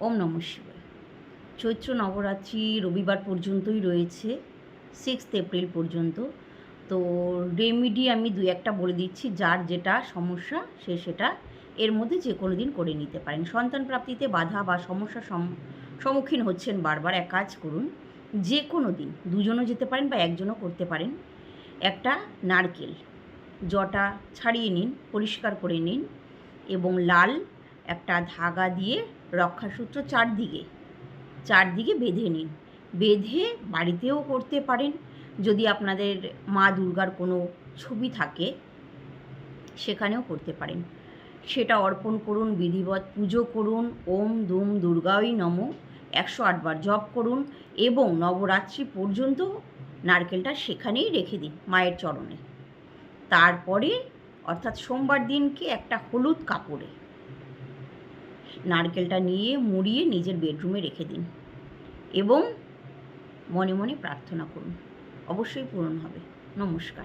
ওম নম শিবায়। চৈত্র নবরাত্রি রবিবার পর্যন্তই রয়েছে সিক্সথ এপ্রিল পর্যন্ত। তো রেমিডি আমি দু একটা বলে দিচ্ছি, যার যেটা সমস্যা সে সেটা এর মধ্যে যে কোনো দিন করে নিতে পারেন। সন্তান প্রাপ্তিতে বাধা বা সমস্যার সম- সম্মুখীন হচ্ছেন বারবার, এক কাজ করুন, যে কোনো দিন দুজনও যেতে পারেন বা একজনও করতে পারেন। একটা নারকেল, জটা ছাড়িয়ে নিন, পরিষ্কার করে নিন এবং লাল একটা ধাগা দিয়ে রক্ষাসূত্র চারদিকে চারদিকে বেঁধে নিন। বেঁধে বাড়িতেও করতে পারেন। যদি আপনাদের মা দুর্গার কোনো ছবি থাকে, সেখানেও করতে পারেন। সেটা অর্পণ করুন, বিধিবৎ পুজো করুন, ওম দুম দুর্গাই নম, একশো আটবার জপ করুন এবং নবরাত্রি পর্যন্ত নারকেলটা সেখানেই রেখে দিন মায়ের চরণে। তারপরে, অর্থাৎ সোমবার দিনকে একটা হলুদ কাপড়ে। নারকেলটা নিয়ে মুড়িয়ে নিজের বেডরুমে রেখে দিন এবং মনে মনে প্রার্থনা করুন। অবশ্যই পূরণ হবে। নমস্কার।